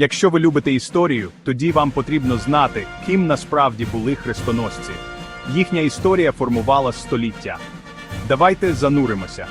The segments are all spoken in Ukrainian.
Якщо ви любите історію, тоді вам потрібно знати, ким насправді були хрестоносці. Їхня історія формувала століття. Давайте зануримося.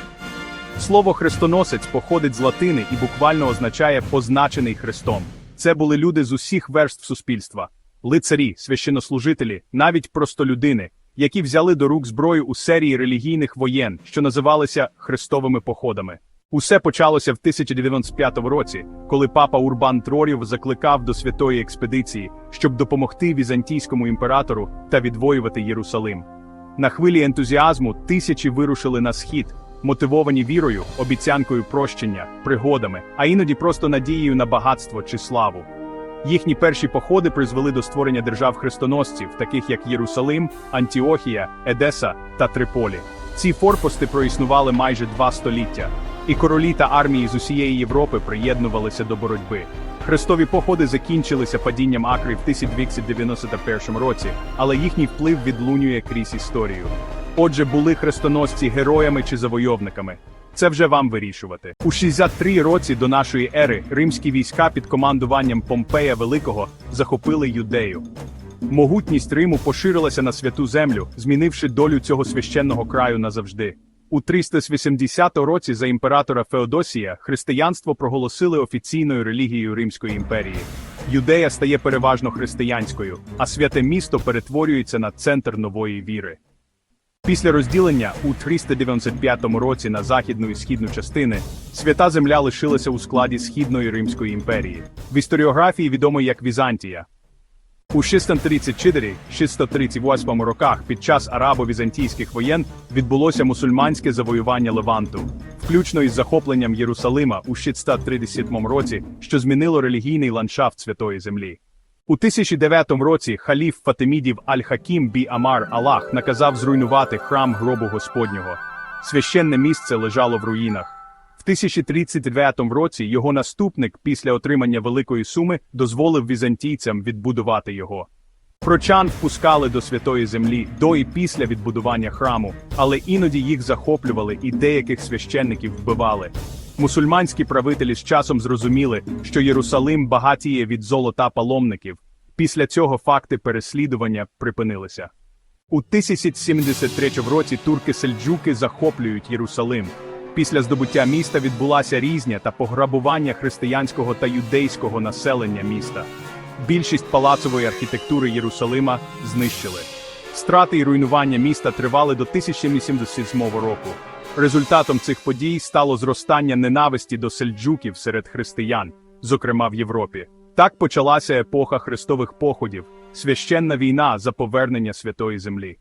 Слово хрестоносець походить з латини і буквально означає позначений хрестом. Це були люди з усіх верств суспільства: лицарі, священнослужителі, навіть простолюдини, які взяли до рук зброю у серії релігійних воєн, що називалися хрестовими походами. Усе почалося в 1095 році, коли папа Урбан Трорів закликав до святої експедиції, щоб допомогти візантійському імператору та відвоювати Єрусалим. На хвилі ентузіазму тисячі вирушили на схід, мотивовані вірою, обіцянкою прощення, пригодами, а іноді просто надією на багатство чи славу. Їхні перші походи призвели до створення держав хрестоносців, таких як Єрусалим, Антіохія, Едеса та Триполі. Ці форпости проіснували майже два століття, і королі та армії з усієї Європи приєднувалися до боротьби. Хрестові походи закінчилися падінням Акри в 1291 році, але їхній вплив відлунює крізь історію. Отже, були хрестоносці героями чи завойовниками. Це вже вам вирішувати. У 63 році до нашої ери римські війська під командуванням Помпея Великого захопили юдею. Могутність Риму поширилася на святу землю, змінивши долю цього священного краю назавжди. У 380 році за імператора Феодосія християнство проголосили офіційною релігією Римської імперії. Юдея стає переважно християнською, а святе місто перетворюється на центр нової віри. Після розділення у 395 році на західну і східну частини свята земля лишилася у складі Східної Римської імперії. В історіографії відомо як Візантія. У 634-638 роках під час арабо-візантійських воєн відбулося мусульманське завоювання Леванту, включно із захопленням Єрусалима у 630 році, що змінило релігійний ландшафт Святої Землі. У 1009 році халіф Фатимідів Аль-Хакім бі Амар Аллах наказав зруйнувати храм гробу Господнього. Священне місце лежало в руїнах. В 1039 році його наступник після отримання великої суми дозволив візантійцям відбудувати його. Прочан впускали до святої землі до і після відбудування храму, але іноді їх захоплювали і деяких священників вбивали. Мусульманські правителі з часом зрозуміли, що Єрусалим багатіє від золота паломників. Після цього факти переслідування припинилися. У 1073 році турки-сельджуки захоплюють Єрусалим. Після здобуття міста відбулася різня та пограбування християнського та юдейського населення міста. Більшість палацової архітектури Єрусалима знищили. Страти і руйнування міста тривали до 1087 року. Результатом цих подій стало зростання ненависті до сельджуків серед християн, зокрема в Європі. Так почалася епоха хрестових походів, священна війна за повернення святої землі.